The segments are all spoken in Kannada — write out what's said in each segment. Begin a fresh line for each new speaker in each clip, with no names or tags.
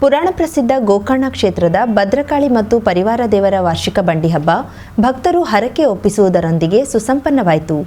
ಪುರಾಣ ಪ್ರಸಿದ್ಧ ಗೋಕರ್ಣ ಕ್ಷೇತ್ರದ ಭದ್ರಕಾಳಿ ಮತ್ತು ಪರಿವಾರ ದೇವರ ವಾರ್ಷಿಕ ಬಂಡಿ ಹಬ್ಬ ಭಕ್ತರು ಹರಕೆ ಒಪ್ಪಿಸುವುದರೊಂದಿಗೆ ಸುಸಂಪನ್ನವಾಯಿತು.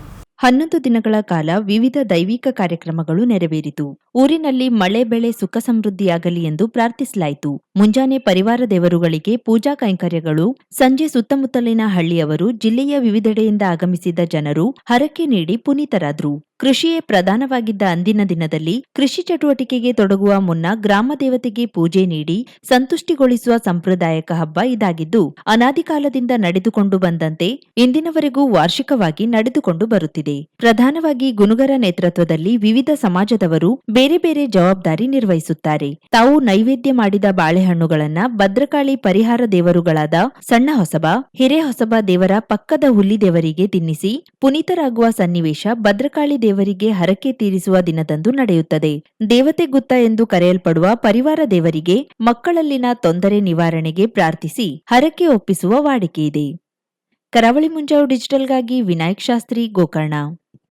ಹನ್ನೊಂದು ದಿನಗಳ ಕಾಲ ವಿವಿಧ ದೈವಿಕ ಕಾರ್ಯಕ್ರಮಗಳು ನೆರವೇರಿತು. ಊರಿನಲ್ಲಿ ಮಳೆ, ಬೆಳೆ, ಸುಖ ಸಮೃದ್ಧಿಯಾಗಲಿ ಎಂದು ಪ್ರಾರ್ಥಿಸಲಾಯಿತು. ಮುಂಜಾನೆ ಪರಿವಾರ ದೇವರುಗಳಿಗೆ ಪೂಜಾ ಕೈಂಕರ್ಯಗಳು, ಸಂಜೆ ಸುತ್ತಮುತ್ತಲಿನ ಹಳ್ಳಿಯವರು ಜಿಲ್ಲೆಯ ವಿವಿಧೆಡೆಯಿಂದ ಆಗಮಿಸಿದ ಜನರು ಹರಕೆ ನೀಡಿ ಪುನೀತರಾದ್ರು. ಕೃಷಿಯೇ ಪ್ರಧಾನವಾಗಿದ್ದ ಅಂದಿನ ದಿನದಲ್ಲಿ ಕೃಷಿ ಚಟುವಟಿಕೆಗೆ ತೊಡಗುವ ಮುನ್ನ ಗ್ರಾಮ ದೇವತೆಗೆ ಪೂಜೆ ನೀಡಿ ಸಂತುಷ್ಟಿಗೊಳಿಸುವ ಸಂಪ್ರದಾಯಕ ಹಬ್ಬ ಇದಾಗಿದ್ದು ಅನಾದಿಕಾಲದಿಂದ ನಡೆದುಕೊಂಡು ಬಂದಂತೆ ಇಂದಿನವರೆಗೂ ವಾರ್ಷಿಕವಾಗಿ ನಡೆದುಕೊಂಡು ಬರುತ್ತಿದೆ. ಪ್ರಧಾನವಾಗಿ ಗುನುಗರ ನೇತೃತ್ವದಲ್ಲಿ ವಿವಿಧ ಸಮಾಜದವರು ಬೇರೆ ಬೇರೆ ಜವಾಬ್ದಾರಿ ನಿರ್ವಹಿಸುತ್ತಾರೆ. ತಾವು ನೈವೇದ್ಯ ಮಾಡಿದ ಬಾಳೆಹಣ್ಣುಗಳನ್ನ ಭದ್ರಕಾಳಿ ಪರಿಹಾರ ದೇವರುಗಳಾದ ಸಣ್ಣ ಹೊಸಬ ಹಿರೇಹೊಸಬ ದೇವರ ಪಕ್ಕದ ಹುಲಿ ದೇವರಿಗೆ ತಿನ್ನಿಸಿ, ಪುನೀತರಾಗುವ ಸನ್ನಿವೇಶ ಭದ್ರಕಾಳಿ ದೇವರಿಗೆ ಹರಕೆ ತೀರಿಸುವ ದಿನದಂದು ನಡೆಯುತ್ತದೆ. ದೇವತೆ ಗುತ್ತ ಎಂದು ಕರೆಯಲ್ಪಡುವ ಪರಿವಾರ ದೇವರಿಗೆ ಮಕ್ಕಳಲ್ಲಿನ ತೊಂದರೆ ನಿವಾರಣೆಗೆ ಪ್ರಾರ್ಥಿಸಿ ಹರಕೆ ಒಪ್ಪಿಸುವ ವಾಡಿಕೆಯಿದೆ ಕರಾವಳಿ ಮುಂಜಾವು ಡಿಜಿಟಲ್ಗಾಗಿ ವಿನಾಯಕ್ ಶಾಸ್ತ್ರಿ, ಗೋಕರ್ಣ.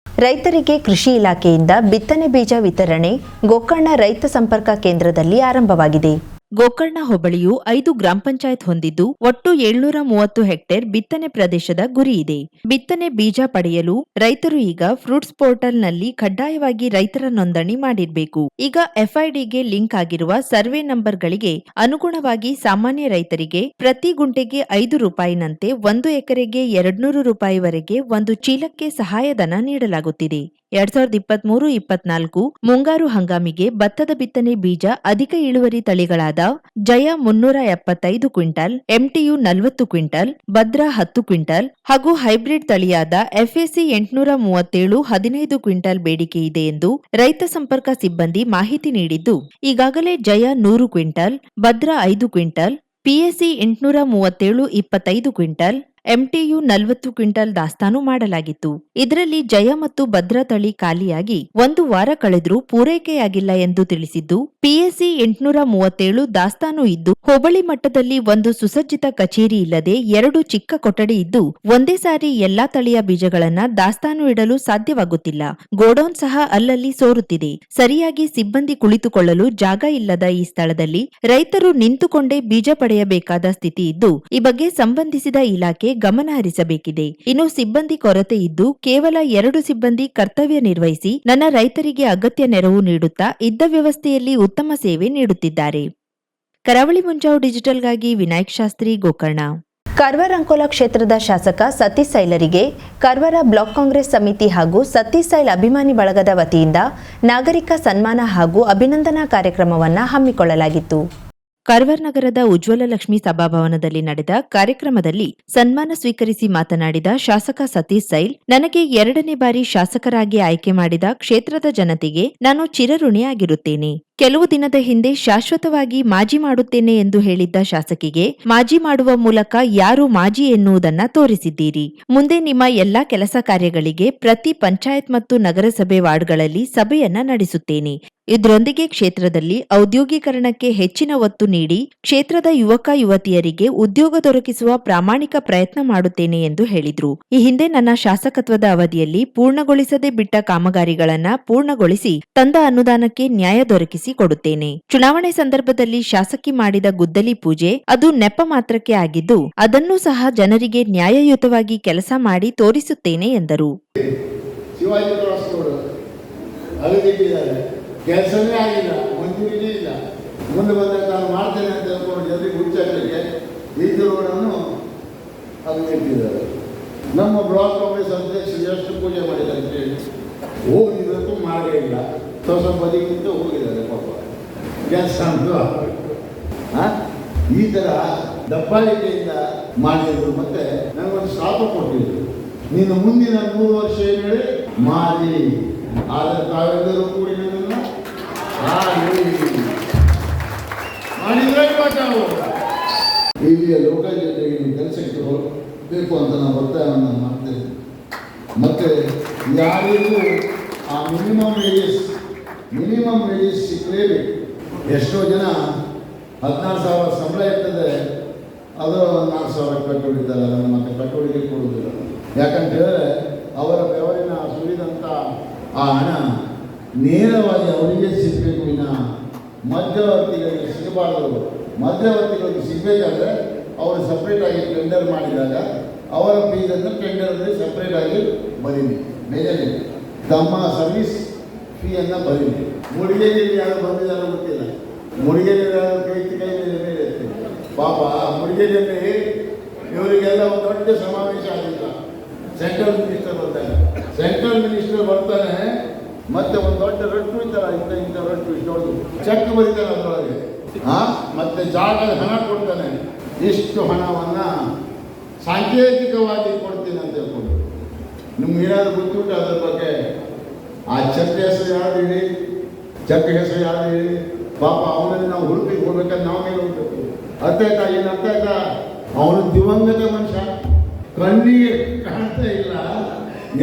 ರೈತರಿಗೆ ಕೃಷಿ ಇಲಾಖೆಯಿಂದ ಬಿತ್ತನೆ ಬೀಜ ವಿತರಣೆ ಗೋಕರ್ಣ ರೈತ ಸಂಪರ್ಕ ಕೇಂದ್ರದಲ್ಲಿ ಆರಂಭವಾಗಿದೆ. ಗೋಕರ್ಣ ಹೋಬಳಿಯು ಐದು ಗ್ರಾಮ ಪಂಚಾಯತ್ ಹೊಂದಿದ್ದು, ಒಟ್ಟು ಏಳ್ನೂರ ಮೂವತ್ತು ಹೆಕ್ಟೇರ್ ಬಿತ್ತನೆ ಪ್ರದೇಶದ ಗುರಿ ಇದೆ. ಬಿತ್ತನೆ ಬೀಜ ಪಡೆಯಲು ರೈತರು ಈಗ ಫ್ರೂಟ್ಸ್ ಪೋರ್ಟಲ್ನಲ್ಲಿ ಕಡ್ಡಾಯವಾಗಿ ರೈತರ ನೋಂದಣಿ ಮಾಡಿರಬೇಕು. ಈಗ ಎಫ್ಐಡಿಗೆ ಲಿಂಕ್ ಆಗಿರುವ ಸರ್ವೆ ನಂಬರ್ಗಳಿಗೆ ಅನುಗುಣವಾಗಿ ಸಾಮಾನ್ಯ ರೈತರಿಗೆ ಪ್ರತಿ ಗುಂಟೆಗೆ ಐದು ರೂಪಾಯಿನಂತೆ ಒಂದು ಎಕರೆಗೆ ಎರಡ್ನೂರು ರೂಪಾಯಿವರೆಗೆ ಒಂದು ಚೀಲಕ್ಕೆ ಸಹಾಯಧನ ನೀಡಲಾಗುತ್ತಿದೆ. ಎರಡ್ ಸಾವಿರದ ಇಪ್ಪತ್ಮೂರು, ಇಪ್ಪತ್ನಾಲ್ಕು ಮುಂಗಾರು ಹಂಗಾಮಿಗೆ ಭತ್ತದ ಬಿತ್ತನೆ ಬೀಜ ಅಧಿಕ ಇಳುವರಿ ತಳಿಗಳಾದ ಜಯ ಮುನ್ನೂರ ಎಪ್ಪತ್ತೈದು ಕ್ವಿಂಟಲ್, ಎಂಟಿಯು ನಲವತ್ತು ಕ್ವಿಂಟಲ್, ಭದ್ರಾ ಹತ್ತು ಕ್ವಿಂಟಲ್ ಹಾಗೂ ಹೈಬ್ರಿಡ್ ತಳಿಯಾದ ಎಫ್ಎಸಿ ಎಂಟುನೂರ ಮೂವತ್ತೇಳು ಹದಿನೈದು ಕ್ವಿಂಟಲ್ ಬೇಡಿಕೆ ಇದೆ ಎಂದು ರೈತ ಸಂಪರ್ಕ ಸಿಬ್ಬಂದಿ ಮಾಹಿತಿ ನೀಡಿದ್ದು, ಈಗಾಗಲೇ ಜಯ ನೂರು ಕ್ವಿಂಟಲ್, ಭದ್ರಾ ಐದು ಕ್ವಿಂಟಲ್, ಪಿಎಸ್ಸಿ ಎಂಟುನೂರ ಮೂವತ್ತೇಳು ಇಪ್ಪತ್ತೈದು ಕ್ವಿಂಟಲ್ ಎಂಟಿಯು ನಲವತ್ತು ಕ್ವಿಂಟಲ್ ದಾಸ್ತಾನು ಮಾಡಲಾಗಿತ್ತು. ಇದರಲ್ಲಿ ಜಯ ಮತ್ತು ಭದ್ರಾ ತಳಿ ಖಾಲಿಯಾಗಿ ಒಂದು ವಾರ ಕಳೆದರೂ ಪೂರೈಕೆಯಾಗಿಲ್ಲ ಎಂದು ತಿಳಿಸಿದ್ದು ಪಿಎಸ್ಸಿ ಎಂಟುನೂರ ಮೂವತ್ತೇಳು ದಾಸ್ತಾನು ಇದ್ದು, ಹೋಬಳಿ ಮಟ್ಟದಲ್ಲಿ ಒಂದು ಸುಸಜ್ಜಿತ ಕಚೇರಿ ಇಲ್ಲದೆ ಎರಡು ಚಿಕ್ಕ ಕೊಠಡಿ ಇದ್ದು, ಒಂದೇ ಸಾರಿ ಎಲ್ಲಾ ತಳಿಯ ಬೀಜಗಳನ್ನ ದಾಸ್ತಾನು ಇಡಲು ಸಾಧ್ಯವಾಗುತ್ತಿಲ್ಲ. ಗೋಡೌನ್ ಸಹ ಅಲ್ಲಲ್ಲಿ ಸೋರುತ್ತಿದೆ. ಸರಿಯಾಗಿ ಸಿಬ್ಬಂದಿ ಕುಳಿತುಕೊಳ್ಳಲು ಜಾಗ ಇಲ್ಲದ ಈ ಸ್ಥಳದಲ್ಲಿ ರೈತರು ನಿಂತುಕೊಂಡೇ ಬೀಜ ಪಡೆಯಬೇಕಾದ ಸ್ಥಿತಿ ಇದ್ದು, ಈ ಬಗ್ಗೆ ಸಂಬಂಧಿಸಿದ ಇಲಾಖೆ ಗಮನ ಹರಿಸಬೇಕಿದೆ. ಇನ್ನು ಸಿಬ್ಬಂದಿ ಕೊರತೆ ಇದ್ದು, ಕೇವಲ ಎರಡು ಸಿಬ್ಬಂದಿ ಕರ್ತವ್ಯ ನಿರ್ವಹಿಸಿ ನನ್ನ ರೈತರಿಗೆ ಅಗತ್ಯ ನೆರವು ನೀಡುತ್ತಾ ಇದ್ದ ವ್ಯವಸ್ಥೆಯಲ್ಲಿ ಉತ್ತಮ ಸೇವೆ ನೀಡುತ್ತಿದ್ದಾರೆ. ಕರಾವಳಿ ಮುಂಜಾವು ಡಿಜಿಟಲ್ಗಾಗಿ ವಿನಾಯಕ್ ಶಾಸ್ತ್ರಿ, ಗೋಕರ್ಣ. ಕರ್ವರಂಕೋಲ ಕ್ಷೇತ್ರದ ಶಾಸಕ ಸತೀಶ್ ಸೈಲರಿಗೆ ಕರ್ವರ ಬ್ಲಾಕ್ ಕಾಂಗ್ರೆಸ್ ಸಮಿತಿ ಹಾಗೂ ಸತೀಶ್ ಸೈಲ್ ಅಭಿಮಾನಿ ಬಳಗದ ವತಿಯಿಂದ ನಾಗರಿಕ ಸನ್ಮಾನ ಹಾಗೂ ಅಭಿನಂದನಾ ಕಾರ್ಯಕ್ರಮವನ್ನು ಹಮ್ಮಿಕೊಳ್ಳಲಾಗಿತ್ತು. ಕರ್ವರ್ ನಗರದ ಉಜ್ವಲ ಲಕ್ಷ್ಮಿ ಸಭಾಭವನದಲ್ಲಿ ನಡೆದ ಕಾರ್ಯಕ್ರಮದಲ್ಲಿ ಸನ್ಮಾನ ಸ್ವೀಕರಿಸಿ ಮಾತನಾಡಿದ ಶಾಸಕ ಸತೀಶ್ ಸೈಲ್, ನನಗೆ ಎರಡನೇ ಬಾರಿ ಶಾಸಕರಾಗಿ ಆಯ್ಕೆ ಮಾಡಿದ ಕ್ಷೇತ್ರದ ಜನತೆಗೆ ನಾನು ಚಿರಋಣಿಯಾಗಿರುತ್ತೇನೆ. ಕೆಲವು ದಿನದ ಹಿಂದೆ ಶಾಶ್ವತವಾಗಿ ಮಾಜಿ ಮಾಡುತ್ತೇನೆ ಎಂದು ಹೇಳಿದ್ದ ಶಾಸಕಿಗೆ, ಮಾಜಿ ಮಾಡುವ ಮೂಲಕ ಯಾರು ಮಾಜಿ ಎನ್ನುವುದನ್ನ ತೋರಿಸಿದ್ದೀರಿ. ಮುಂದೆ ನಿಮ್ಮ ಎಲ್ಲಾ ಕೆಲಸ ಕಾರ್ಯಗಳಿಗೆ ಪ್ರತಿ ಪಂಚಾಯತ್ ಮತ್ತು ನಗರಸಭೆ ವಾರ್ಡ್ಗಳಲ್ಲಿ ಸಭೆಯನ್ನ ನಡೆಸುತ್ತೇನೆ. ಇದರೊಂದಿಗೆ ಕ್ಷೇತ್ರದಲ್ಲಿ ಔದ್ಯೋಗೀಕರಣಕ್ಕೆ ಹೆಚ್ಚಿನ ಒತ್ತು ನೀಡಿ, ಕ್ಷೇತ್ರದ ಯುವಕ ಯುವತಿಯರಿಗೆ ಉದ್ಯೋಗ ದೊರಕಿಸುವ ಪ್ರಾಮಾಣಿಕ ಪ್ರಯತ್ನ ಮಾಡುತ್ತೇನೆ ಎಂದು ಹೇಳಿದ್ರು. ಈ ಹಿಂದೆ ನನ್ನ ಶಾಸಕತ್ವದ ಅವಧಿಯಲ್ಲಿ ಪೂರ್ಣಗೊಳಿಸದೆ ಬಿಟ್ಟ ಕಾಮಗಾರಿಗಳನ್ನ ಪೂರ್ಣಗೊಳಿಸಿ, ತಂದ ಅನುದಾನಕ್ಕೆ ನ್ಯಾಯ ದೊರಕಿಸಿ ಕೊಡುತ್ತೇನೆ. ಚುನಾವಣೆ ಸಂದರ್ಭದಲ್ಲಿ ಶಾಸಕಿ ಮಾಡಿದ ಗುದ್ದಲಿ ಪೂಜೆ, ಅದು ನೆಪ ಮಾತ್ರಕ್ಕೆ ಆಗಿದ್ದು, ಅದನ್ನು ಸಹ ಜನರಿಗೆ ನ್ಯಾಯಯುತವಾಗಿ ಕೆಲಸ ಮಾಡಿ ತೋರಿಸುತ್ತೇನೆ ಎಂದರು.
ನಮ್ಮ ಬ್ಲಾಕ್ ಕಾಂಗ್ರೆಸ್ ಅಧ್ಯಕ್ಷರು ಎಷ್ಟು ಪೂಜೆ ಮಾಡಿದ್ದಾರೆ ಹೋಗಿದ್ದಕ್ಕೂ ಮಾಡಲೇ ಇಲ್ಲ. ಸ್ವಲ್ಪ ಬದಿಗಿಂತ ಹೋಗಿದ್ದಾರೆ ಪಾಪ. ಕೆಲಸ? ಈ ಥರ ದಬ್ಬಾಳಿಕೆಯಿಂದ ಮಾಡಿದ್ರು ಮತ್ತೆ ನನಗೊಂದು ಶಾಪ ಕೊಟ್ಟಿದ್ರು. ನೀನು ಮುಂದಿನ ಮೂರು ವರ್ಷ ಏನು ಹೇಳಿ? ಮಾಡಿ ಆದರೆ ತಾವೆಲ್ಲರೂ ಕೂಡಿ ನನ್ನನ್ನು ಮಾಡಿದ್ರೆ ನಾವು ಇಲ್ಲಿಯ ಲೋಕಲ್ ಜೊತೆಗೆ ನೀವು ಕೆಲಸಕ್ಕೆ ಹೋಗಬೇಕು ಅಂತ ನಾನು ಒತ್ತಾಯವನ್ನು ಮಾಡ್ತೇನೆ. ಮತ್ತೆ ಯಾರಿಗೂ ಆ ಮಿನಿಮಮ್ ವೇಜಸ್ ಮಿನಿಮಮ್ ವೇಜಸ್ ಸಿಕ್ಕಲೇಬೇಕು ಎಷ್ಟೋ ಜನ ಹದಿನಾರು ಸಾವಿರ ಸಂಬಳ ಇರ್ತದೆ, ಅದು ನಾಲ್ಕು ಸಾವಿರ ಕಟ್ಟುಬಿಡ್ತಾರೆ ಮತ್ತೆ ಕಟ್ಟುವಳಿಗೆ ಕೊಡುವುದಿಲ್ಲ. ಯಾಕಂತ ಹೇಳಿದ್ರೆ ಅವರ ಬೆವರಿನ ಸುರಿದಂಥ ಆ ಹಣ ನೇರವಾಗಿ ಅವರಿಗೆ ಸಿಗಬೇಕು ವಿನ. ಮಧ್ಯವರ್ತಿಗಳಿಗೆ ಸಿಗಬಾರದು. ಮಧ್ಯವರ್ತಿಗಳಿಗೆ ಸಿಗಬೇಕಾದ್ರೆ ಅವರು ಸಪ್ರೇಟಾಗಿ ಟೆಂಡರ್ ಮಾಡಿದಾಗ ಅವರ ಫೀಸನ್ನು ಟೆಂಡರಲ್ಲಿ ಸಪ್ರೇಟಾಗಿ ಬರೀನಿ ಮೇಜರ್ ತಮ್ಮ ಸರ್ವಿಸ್ ಫೀಯನ್ನು ಬರೀಲಿ. ಮುಡಿಗೆಯಲ್ಲಿ ಯಾರು ಬಂದಿದ್ದಾರೋ ಗೊತ್ತಿಲ್ಲ. ಮುಡಿಗೆಯಲ್ಲಿ ಯಾರು ಕೈ ಕೈ. ಪಾಪ ಮುಡಿಗೆಯಲ್ಲಿ ಇವರಿಗೆಲ್ಲ ಒಂದು ದೊಡ್ಡ ಸಮಾವೇಶ ಆಗಿಲ್ಲ. ಸೆಂಟ್ರಲ್ ಮಿನಿಸ್ಟರ್ ಬರ್ತಾನೆ ಸೆಂಟ್ರಲ್ ಮಿನಿಸ್ಟರ್ ಬರ್ತಾನೆ, ಮತ್ತೆ ಒಂದು ದೊಡ್ಡ ರಟ್ಟು ಇದ್ದಾರೆ ಇಂಥ ಇಂಥ ರಟ್ಟು ಇಷ್ಟೊಂದು ಚೆಕ್ ಬರೀತಾರೆ ಅದರೊಳಗೆ. ಹಾ ಮತ್ತೆ ಜಾಗದ ಹಣ ಕೊಡ್ತಾನೆ. ಇಷ್ಟು ಹಣವನ್ನು ಸಾಂಕೇತಿಕವಾಗಿ ಕೊಡ್ತೀನಿ ಅಂತ ಹೇಳ್ಕೊಂಡು. ನಿಮ್ಗೆ ಏನಾದ್ರು ಗೊತ್ತಿಟ್ಟು ಅದ್ರ ಬಗ್ಗೆ? ಆ ಚಕ್ರ ಹೆಸರು ಯಾರು ಹೇಳಿ ಚಕ್ರ ಹೆಸರು ಯಾರು ಹೇಳಿ ಪಾಪ ಅವನಲ್ಲಿ ನಾವು ಹುಡುಕಿಗೆ ಹೋಗ್ಬೇಕಂತ ನಾವು ಮೇಲೆ ಹೋಗ್ಬೇಕು? ಅರ್ಥ ಆಯ್ತಾ? ಏನು ಅರ್ಥ ಆಯ್ತಾ? ಅವನು ದಿವಂಗತ ಮನುಷ್ಯ. ಕಣ್ಣಿಗೆ ಕಾಣ್ತಾ ಇಲ್ಲ.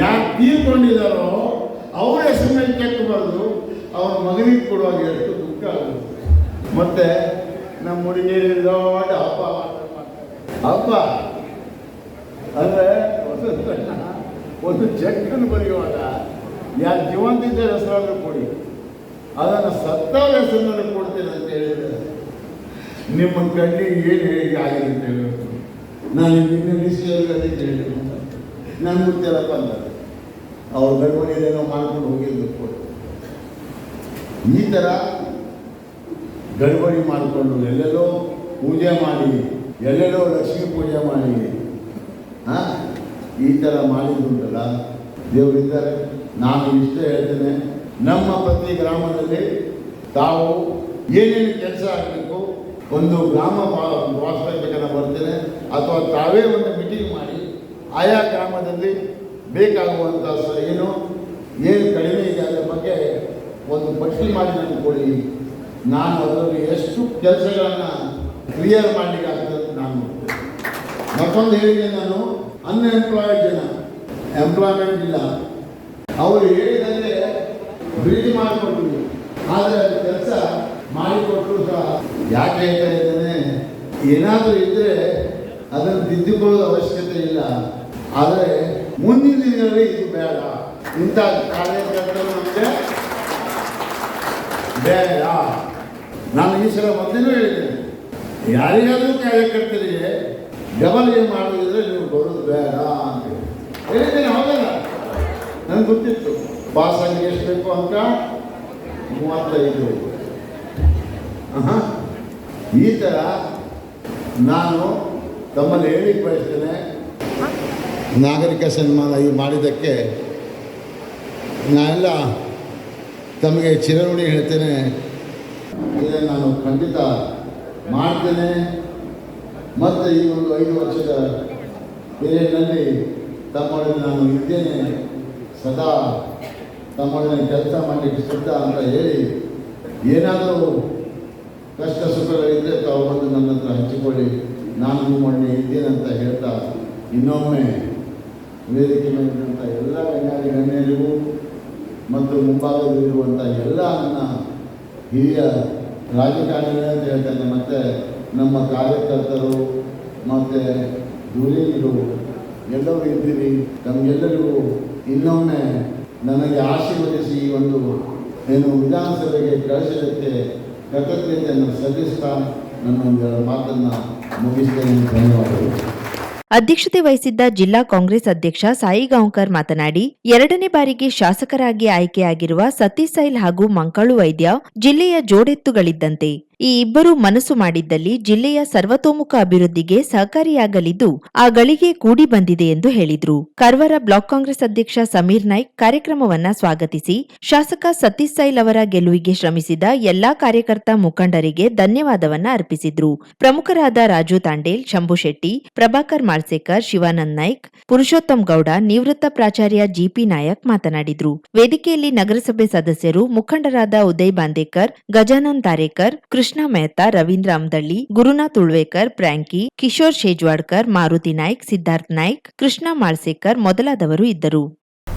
ಯಾರು ತೀರ್ಕೊಂಡಿದ್ದಾರೋ ಅವ್ರ ಹೆಸರು ಮೇಲೆ ಚೆಕ್ ಬರೆದು ಅವನ ಮಗನಿಗೆ ಕೊಡುವಾಗ ಎಷ್ಟು ದುಃಖ ಆಗುತ್ತೆ. ಮತ್ತೆ ನಮ್ಮ ಹುಡುಗಿಯರು ದೊಡ್ಡ ಹಬ್ಬ ಹಬ್ಬ ಅಂದರೆ ಸಣ್ಣ ಒಂದು ಚೆಕ್ಕನ್ನು ಬರೆಯುವಾಗ ಯಾರು ಜೀವಂತಿದ್ದ ಹೆಸರನ್ನು ಕೊಡಿ. ಅದನ್ನು ಸತ್ತ ಹೆಸರನ್ನು ಕೊಡ್ತೇನೆ ಅಂತ ಹೇಳಿದರೆ ನಿಮ್ಮ ಕಣ್ಣಿಗೆ ಏನು ಹೇಗೆ ಆಗಿದೆ ಅಂತ ಹೇಳಬೇಕು ನಾನು ನಿನ್ನ ಅದಕ್ಕೆ ಹೇಳಿದೆ ನಾನು ಗೊತ್ತಿಲ್ಲಪ್ಪ ಅಂತ ಅವ್ರ ಏನೋ ಮಾಡ್ಕೊಂಡು ಹೋಗಿದ್ದು ಕೊಡು. ಈ ಥರ ಗಡ್ಬಡಿ ಮಾಡಿಕೊಂಡು ಎಲ್ಲೆಲ್ಲೋ ಪೂಜೆ ಮಾಡಿ, ಎಲ್ಲೆಲ್ಲೋ ಲಕ್ಷ್ಮೀ ಪೂಜೆ ಮಾಡಿ ಹಾಂ ಈ ಥರ ಮಾಡಿದ್ದುಂಟಲ್ಲ. ದೇವರಿದ್ದಾರೆ ನಾನು ಇಷ್ಟೇ ಹೇಳ್ತೇನೆ, ನಮ್ಮ ಪ್ರತಿ ಗ್ರಾಮದಲ್ಲಿ ತಾವು ಏನೇನು ಕೆಲಸ ಆಗಬೇಕು, ಒಂದು ಗ್ರಾಮ ವಾಸಬೇಕಾದ್ರೆ ಬರ್ತೇನೆ, ಅಥವಾ ತಾವೇ ಒಂದು ಮೀಟಿಂಗ್ ಮಾಡಿ, ಆಯಾ ಗ್ರಾಮದಲ್ಲಿ ಬೇಕಾಗುವಂಥ ಏನು ಏನು ಕಡಿಮೆ ಇದೆ ಅದರ ಬಗ್ಗೆ ಒಂದು ಪಟ್ಟಿ ಮಾಡಿ ನನಗೆ ಕೊಡಿ. ನಾನು ಅದರಲ್ಲಿ ಎಷ್ಟು ಕೆಲಸಗಳನ್ನು ಕ್ಲಿಯರ್ ಮಾಡಲಿಕ್ಕೆ ನಾನು ಮತ್ತೊಂದು ಹೇಳಿದೆ ನಾನು ಅನ್ಎಂಪ್ಲಾಯ್ಡ್ ಜನ. ಎಂಪ್ಲಾಯ್ಮೆಂಟ್ ಇಲ್ಲ. ಅವರು ಹೇಳಿದಂತೆ ಬಿಲ್ಡ್ ಮಾಡಿಕೊಟ್ರು ಆದರೆ ಅದು ಕೆಲಸ ಮಾಡಿಕೊಟ್ಟರು ಸಹ. ಯಾಕೆ ಹೇಳ್ತಾ ಇದ್ದೇನೆ ಏನಾದರೂ ಇದ್ದರೆ ಅದನ್ನು ತಿದ್ದುಕೊಳ್ಳೋ ಅವಶ್ಯಕತೆ ಇಲ್ಲ. ಆದರೆ ಮುಂದಿನ ದಿನಗಳಲ್ಲಿ ಇದು ಬೇಡ. ಇಂಥ ಕಾರ್ಯಕರ್ತರು ನಮಗೆ ಬೇಡ. ನಾನು ಈ ಸಲ ಮೊದಲು ಹೇಳಿದ್ದೇನೆ, ಯಾರಿಗಾದರೂ ಕಾರ್ಯಕರ್ತರಿಗೆ ಡಬಲ್ ಏನು ಮಾಡೋದಿದ್ರೆ ನೀವು ಬರೋದು ಬೇಡ ಅಂತ ಹೇಳಿ. ಹೇಳಿದ್ದೇನೆ, ಹೌದಲ್ಲ? ನನಗೆ ಗೊತ್ತಿತ್ತು. ಬಾಸ್ ಆಗಿ ಎಷ್ಟು ಬೇಕು ಅಂತ? ಮೂವತ್ತೈದು. ಹಾಂ ಈ ಥರ ನಾನು ತಮ್ಮಲ್ಲಿ ಹೇಳಿಕ್ ಬಯಸ್ತೇನೆ ನಾಗರಿಕ ಸನ್ಮಾನ ಈ ಮಾಡಿದ್ದಕ್ಕೆ ನಾನೆಲ್ಲ ತಮಗೆ ಚಿರಋಣಿ ಹೇಳ್ತೇನೆ. ನಾನು ಖಂಡಿತ ಮಾಡ್ತೇನೆ. ಮತ್ತು ಈ ಒಂದು ಐದು ವರ್ಷದ ಪೀರಿಯಡ್ನಲ್ಲಿ ತಮ್ಮೊಳಗೆ ನಾನು ಇದ್ದೇನೆ. ಸದಾ ತಮ್ಮೊಡನೆ ಕೆಲಸ ಮಾಡಲಿಕ್ಕೆ ಸಿದ್ಧ ಅಂತ ಹೇಳಿ ಏನಾದರೂ ಕಷ್ಟ ಸುಖಗಳಿದ್ದರೆ ತಾವು ಬಂದು ನನ್ನ ಹತ್ರ ಹಂಚಿಕೊಳ್ಳಿ. ನಾನು ನಿಮ್ಮೊಡನೆ ಇದ್ದೇನೆ ಅಂತ ಹೇಳ್ತಾ ಇನ್ನೊಮ್ಮೆ ವೇದಿಕೆ ಮೇಲಿರುವಂಥ ಎಲ್ಲ ಹೆಣ್ಣಾಗಿ ಗಣ್ಯರಿಗೂ ಮತ್ತು ಮುಂಭಾಗದಲ್ಲಿರುವಂಥ ಎಲ್ಲ ನನ್ನ ಹಿರಿಯ ರಾಜಕಾರಣಿಗಳೇ ಅಂತ ಹೇಳ್ತೇನೆ, ಮತ್ತು ನಮ್ಮ ಕಾರ್ಯಕರ್ತರು, ಮತ್ತು ದೂರಿಗರು ಎಲ್ಲರೂ ಇದ್ದೀರಿ ತಮಗೆಲ್ಲರಿಗೂ ಇನ್ನೊಮ್ಮೆ ನನಗೆ ಆಶೀರ್ವದಿಸಿ ಈ ಒಂದು ಏನು ವಿಧಾನಸಭೆಗೆ ಕಳಿಸಿದಕ್ಕೆ ಕೃತಜ್ಞತೆಯನ್ನು ಸಲ್ಲಿಸ್ತಾ ನನ್ನ ಒಂದು ಮಾತನ್ನು ಮುಗಿಸ್ತೇನೆ. ಧನ್ಯವಾದಗಳು.
ಅಧ್ಯಕ್ಷತೆ ವಹಿಸಿದ್ದ ಜಿಲ್ಲಾ ಕಾಂಗ್ರೆಸ್ ಅಧ್ಯಕ್ಷ ಸಾಯಿ ಗಾಂವ್ಕರ್ ಮಾತನಾಡಿ, ಎರಡನೇ ಬಾರಿಗೆ ಶಾಸಕರಾಗಿ ಆಯ್ಕೆಯಾಗಿರುವ ಸತೀಶ್ ಸೈಲ್ ಹಾಗೂ ಮಂಕಾಳು ವೈದ್ಯ ಜಿಲ್ಲೆಯ ಜೋಡೆತ್ತುಗಳಿದ್ದಂತೆ ಈ ಇಬ್ಬರು ಮನಸ್ಸು ಮಾಡಿದ್ದಲ್ಲಿ ಜಿಲ್ಲೆಯ ಸರ್ವತೋಮುಖ ಅಭಿವೃದ್ಧಿಗೆ ಸಹಕಾರಿಯಾಗಲಿದ್ದು, ಆ ಗಳಿಗೆ ಕೂಡಿ ಬಂದಿದೆ ಎಂದು ಹೇಳಿದ್ರು. ಕರ್ವರ ಬ್ಲಾಕ್ ಕಾಂಗ್ರೆಸ್ ಅಧ್ಯಕ್ಷ ಸಮೀರ್ ನಾಯ್ಕ್ ಕಾರ್ಯಕ್ರಮವನ್ನ ಸ್ವಾಗತಿಸಿ, ಶಾಸಕ ಸತೀಶ್ ಸೈಲ್ ಅವರ ಗೆಲುವಿಗೆ ಶ್ರಮಿಸಿದ ಎಲ್ಲಾ ಕಾರ್ಯಕರ್ತ ಮುಖಂಡರಿಗೆ ಧನ್ಯವಾದವನ್ನ ಅರ್ಪಿಸಿದ್ರು. ಪ್ರಮುಖರಾದ ರಾಜು ತಾಂಡೇಲ್, ಶಂಭು ಶೆಟ್ಟಿ, ಪ್ರಭಾಕರ್ ಮಾಳ್ಸೇಕರ್, ಶಿವಾನಂದ್ ನಾಯ್ಕ್, ಪುರುಷೋತ್ತಮ್ ಗೌಡ, ನಿವೃತ್ತ ಪ್ರಾಚಾರ್ಯ ಜಿಪಿ ನಾಯಕ್ ಮಾತನಾಡಿದ್ರು. ವೇದಿಕೆಯಲ್ಲಿ ನಗರಸಭೆ ಸದಸ್ಯರು ಮುಖಂಡರಾದ ಉದಯ್ ಬಾಂದೇಕರ್ ಗಜಾನಂದ್ ತಾರೇಕರ್ ಕೃಷ್ಣ ಮೆಹ್ತಾ ರವೀಂದ್ರ ಅಮ್ದಳ್ಳಿ ಗುರುನಾಥ್ ಉಳ್ವೇಕರ್ ಪ್ರ್ಯಾಂಕಿ ಕಿಶೋರ್ ಶೇಜ್ವಾಡ್ಕರ್ ಮಾರುತಿ ನಾಯ್ಕ್ ಸಿದ್ಧಾರ್ಥ್ ನಾಯ್ಕ್ ಕೃಷ್ಣ ಮಾಳ್ಸೇಕರ್ ಮೊದಲಾದವರು ಇದ್ದರು.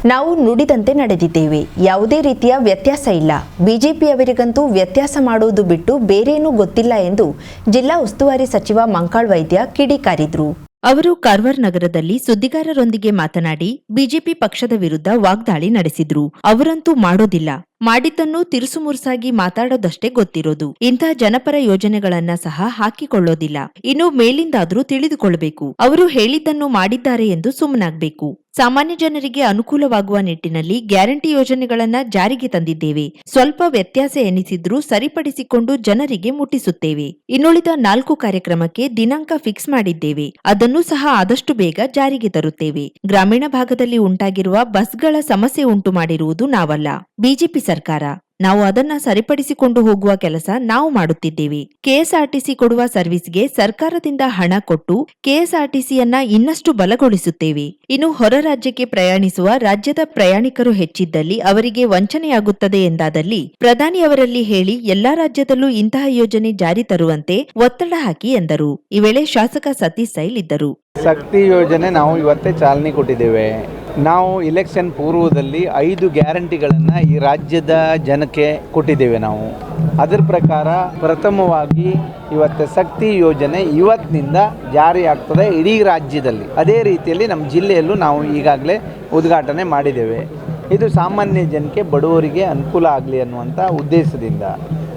ನಾವು ನುಡಿದಂತೆ ನಡೆದಿದ್ದೇವೆ. ಯಾವುದೇ ರೀತಿಯ ವ್ಯತ್ಯಾಸ ಇಲ್ಲ. ಬಿಜೆಪಿಯವರಿಗಂತೂ ವ್ಯತ್ಯಾಸ ಮಾಡುವುದು ಬಿಟ್ಟು ಬೇರೇನೂ ಗೊತ್ತಿಲ್ಲ ಎಂದು ಜಿಲ್ಲಾ ಉಸ್ತುವಾರಿ ಸಚಿವ ಮಂಕಾಳ್ ವೈದ್ಯ ಕಿಡಿಕಾರಿದ್ರು. ಅವರು ಕಾರ್ವಾರ್ ನಗರದಲ್ಲಿ ಸುದ್ದಿಗಾರರೊಂದಿಗೆ ಮಾತನಾಡಿ ಬಿಜೆಪಿ ಪಕ್ಷದ ವಿರುದ್ಧ ವಾಗ್ದಾಳಿ ನಡೆಸಿದ್ರು. ಅವರಂತೂ ಮಾಡೋದಿಲ್ಲ. ಮಾಡಿದ್ದನ್ನು ತಿರುಸುಮುರುಸಾಗಿ ಮಾತಾಡೋದಷ್ಟೇ ಗೊತ್ತಿರೋದು. ಇಂತಹ ಜನಪರ ಯೋಜನೆಗಳನ್ನ ಸಹ ಹಾಕಿಕೊಳ್ಳೋದಿಲ್ಲ. ಇನ್ನು ಮೇಲಿಂದಾದ್ರೂ ತಿಳಿದುಕೊಳ್ಳಬೇಕು ಅವರು ಹೇಳಿದ್ದನ್ನು ಮಾಡಿದ್ದಾರೆ ಎಂದು ಸುಮ್ಮನಾಗಬೇಕು. ಸಾಮಾನ್ಯ ಜನರಿಗೆ ಅನುಕೂಲವಾಗುವ ನಿಟ್ಟಿನಲ್ಲಿ ಗ್ಯಾರಂಟಿ ಯೋಜನೆಗಳನ್ನ ಜಾರಿಗೆ ತಂದಿದ್ದೇವೆ. ಸ್ವಲ್ಪ ವ್ಯತ್ಯಾಸ ಎನಿಸಿದ್ರೂ ಸರಿಪಡಿಸಿಕೊಂಡು ಜನರಿಗೆ ಮುಟ್ಟಿಸುತ್ತೇವೆ. ಇನ್ನುಳಿದ ನಾಲ್ಕು ಕಾರ್ಯಕ್ರಮಕ್ಕೆ ದಿನಾಂಕ ಫಿಕ್ಸ್ ಮಾಡಿದ್ದೇವೆ. ಅದನ್ನು ಸಹ ಆದಷ್ಟು ಬೇಗ ಜಾರಿಗೆ ತರುತ್ತೇವೆ. ಗ್ರಾಮೀಣ ಭಾಗದಲ್ಲಿ ಉಂಟಾಗಿರುವ ಬಸ್ಗಳ ಸಮಸ್ಯೆ ಉಂಟು ಮಾಡಿರುವುದು ನಾವಲ್ಲ. ಬಿಜೆಪಿ ಸರ್ಕಾರ. ನಾವು ಅದನ್ನ ಸರಿಪಡಿಸಿಕೊಂಡು ಹೋಗುವ ಕೆಲಸ ನಾವು ಮಾಡುತ್ತಿದ್ದೇವೆ. ಕೆಎಸ್ಆರ್ಟಿಸಿ ಕೊಡುವ ಸರ್ವಿಸ್ಗೆ ಸರ್ಕಾರದಿಂದ ಹಣ ಕೊಟ್ಟು ಕೆಎಸ್ಆರ್ಟಿಸಿಯನ್ನ ಇನ್ನಷ್ಟು ಬಲಗೊಳಿಸುತ್ತೇವೆ. ಇನ್ನು ಹೊರ ರಾಜ್ಯಕ್ಕೆ ಪ್ರಯಾಣಿಸುವ ರಾಜ್ಯದ ಪ್ರಯಾಣಿಕರು ಹೆಚ್ಚಿದ್ದಲ್ಲಿ ಅವರಿಗೆ ವಂಚನೆಯಾಗುತ್ತದೆ ಎಂದಾದಲ್ಲಿ ಪ್ರಧಾನಿಯವರಲ್ಲಿ ಹೇಳಿ ಎಲ್ಲಾ ರಾಜ್ಯದಲ್ಲೂ ಇಂತಹ ಯೋಜನೆ ಜಾರಿ ತರುವಂತೆ ಒತ್ತಡ ಹಾಕಿ ಎಂದರು. ಈ ವೇಳೆ ಶಾಸಕ ಸತೀಶ್ ಸೈಲ್ ಇದ್ದರು.
ಶಕ್ತಿ ಯೋಜನೆ ನಾವು ಇವತ್ತೇ ಚಾಲನೆ ಕೊಟ್ಟಿದ್ದೇವೆ. ನಾವು ಇಲೆಕ್ಷನ್ ಪೂರ್ವದಲ್ಲಿ ಐದು ಗ್ಯಾರಂಟಿಗಳನ್ನು ಈ ರಾಜ್ಯದ ಜನಕ್ಕೆ ಕೊಟ್ಟಿದ್ದೇವೆ ನಾವು. ಅದರ ಪ್ರಕಾರ ಪ್ರಥಮವಾಗಿ ಇವತ್ತು ಶಕ್ತಿ ಯೋಜನೆ ಇವತ್ತಿನಿಂದ ಜಾರಿ ಆಗ್ತದೆ ಇಡೀ ರಾಜ್ಯದಲ್ಲಿ. ಅದೇ ರೀತಿಯಲ್ಲಿ ನಮ್ಮ ಜಿಲ್ಲೆಯಲ್ಲೂ ನಾವು ಈಗಾಗಲೇ ಉದ್ಘಾಟನೆ ಮಾಡಿದ್ದೇವೆ. ಇದು ಸಾಮಾನ್ಯ ಜನಕ್ಕೆ ಬಡವರಿಗೆ ಅನುಕೂಲ ಆಗಲಿ ಅನ್ನುವಂಥ ಉದ್ದೇಶದಿಂದ.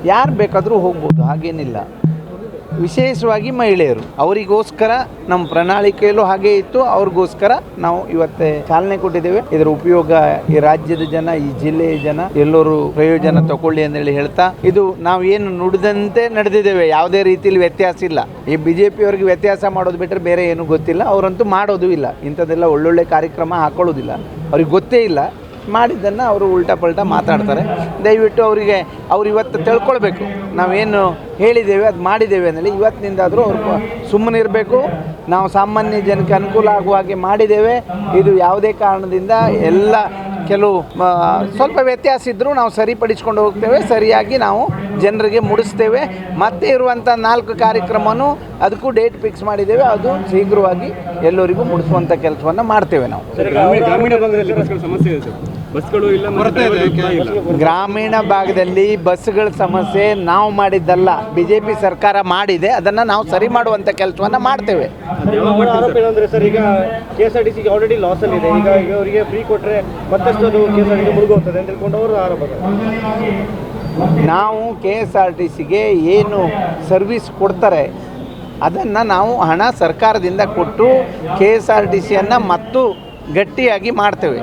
ಯಾರು ಬೇಕಾದರೂ ಹೋಗ್ಬೋದು, ಹಾಗೇನಿಲ್ಲ. ವಿಶೇಷವಾಗಿ ಮಹಿಳೆಯರು. ಅವರಿಗೋಸ್ಕರ ನಮ್ಮ ಪ್ರಣಾಳಿಕೆಯಲ್ಲೂ ಹಾಗೆ ಇತ್ತು. ಅವ್ರಿಗೋಸ್ಕರ ನಾವು ಇವತ್ತೇ ಚಾಲನೆ ಕೊಟ್ಟಿದ್ದೇವೆ. ಇದರ ಉಪಯೋಗ ಈ ರಾಜ್ಯದ ಜನ, ಈ ಜಿಲ್ಲೆಯ ಜನ, ಎಲ್ಲರೂ ಪ್ರಯೋಜನ ತಗೊಳ್ಳಿ ಅಂತೇಳಿ ಹೇಳ್ತಾ, ಇದು ನಾವು ಏನು ನುಡಿದಂತೆ ನಡೆದಿದ್ದೇವೆ. ಯಾವುದೇ ರೀತಿಯಲ್ಲಿ ವ್ಯತ್ಯಾಸ ಇಲ್ಲ. ಈ ಬಿಜೆಪಿ ಅವರಿಗೆ ವ್ಯತ್ಯಾಸ ಮಾಡೋದು ಬಿಟ್ಟರೆ ಬೇರೆ ಏನು ಗೊತ್ತಿಲ್ಲ. ಅವರಂತೂ ಮಾಡೋದು ಇಲ್ಲ. ಇಂಥದ್ದೆಲ್ಲ ಒಳ್ಳೊಳ್ಳೆ ಕಾರ್ಯಕ್ರಮ ಹಾಕೊಳ್ಳೋದಿಲ್ಲ. ಅವ್ರಿಗೆ ಗೊತ್ತೇ ಇಲ್ಲ. ಮಾಡಿದ್ದನ್ನು ಅವರು ಉಲ್ಟಾ ಪಲ್ಟಾ ಮಾತಾಡ್ತಾರೆ. ದಯವಿಟ್ಟು ಅವರಿಗೆ ಅವ್ರು ಇವತ್ತು ತಿಳ್ಕೊಳ್ಬೇಕು. ನಾವೇನು ಹೇಳಿದ್ದೇವೆ, ಅದು ಮಾಡಿದ್ದೇವೆ ಅಂದೇಳಿ ಇವತ್ತಿನಿಂದಾದರೂ ಅವರು ಸುಮ್ಮನೆ ಇರಬೇಕು ನಾವು ಸಾಮಾನ್ಯ ಜನಕ್ಕೆ ಅನುಕೂಲ ಆಗುವ ಹಾಗೆ ಮಾಡಿದ್ದೇವೆ. ಇದು ಯಾವುದೇ ಕಾರಣದಿಂದ ಎಲ್ಲ ಕೆಲವು ಸ್ವಲ್ಪ ವ್ಯತ್ಯಾಸ ಇದ್ದರೂ ನಾವು ಸರಿಪಡಿಸ್ಕೊಂಡು ಹೋಗ್ತೇವೆ, ಸರಿಯಾಗಿ ನಾವು ಜನರಿಗೆ ಮುಡಿಸ್ತೇವೆ. ಮತ್ತೆ ಇರುವಂಥ ನಾಲ್ಕು ಕಾರ್ಯಕ್ರಮವೂ ಅದಕ್ಕೂ ಡೇಟ್ ಫಿಕ್ಸ್ ಮಾಡಿದ್ದೇವೆ. ಅದು ಶೀಘ್ರವಾಗಿ ಎಲ್ಲರಿಗೂ ಮುಡಿಸುವಂಥ ಕೆಲಸವನ್ನು ಮಾಡ್ತೇವೆ ನಾವು.
ಬಸ್ಗಳ ಇಲ್ಲ
ಗ್ರಾಮೀಣ ಭಾಗದಲ್ಲಿ ಬಸ್ಗಳ ಸಮಸ್ಯೆ ನಾವು ಮಾಡಿದ್ದಲ್ಲ. ಬಿ ಜೆ ಪಿ ಸರ್ಕಾರ ಮಾಡಿದೆ ಅದನ್ನು ನಾವು ಸರಿ ಮಾಡುವಂಥ ಕೆಲಸವನ್ನು ಮಾಡ್ತೇವೆ.
ಆರೋಪ ಏನಂದ್ರೆ ಸರ್ ಈಗ ಕೆ ಎಸ್ ಆರ್ ಟಿ ಸಿಗೆ ಆಲ್ರೆಡಿ ಲಾಸ್ ಅಲ್ಲಿ ಇದೆ. ಈಗ ಅವರಿಗೆ ಫ್ರೀ ಕೊಟ್ರೆ ಮತ್ತಷ್ಟು ಅದು K S R T C ಮುಳುಗೋಗ್ತದೆ ಅಂತ ಹೇಳ್ಕೊಂಡು ಅವರು ಆರೋಪ
ನಾವು ಕೆ ಎಸ್ ಆರ್ ಟಿ ಸಿಗೆ ಏನು ಸರ್ವಿಸ್ ಕೊಡ್ತಾರೆ ಅದನ್ನು ನಾವು ಹಣ ಸರ್ಕಾರದಿಂದ ಕೊಟ್ಟು ಕೆ ಎಸ್ ಆರ್ ಟಿ ಸಿಯನ್ನು ಮತ್ತು ಗಟ್ಟಿಯಾಗಿ ಮಾಡ್ತೇವೆ.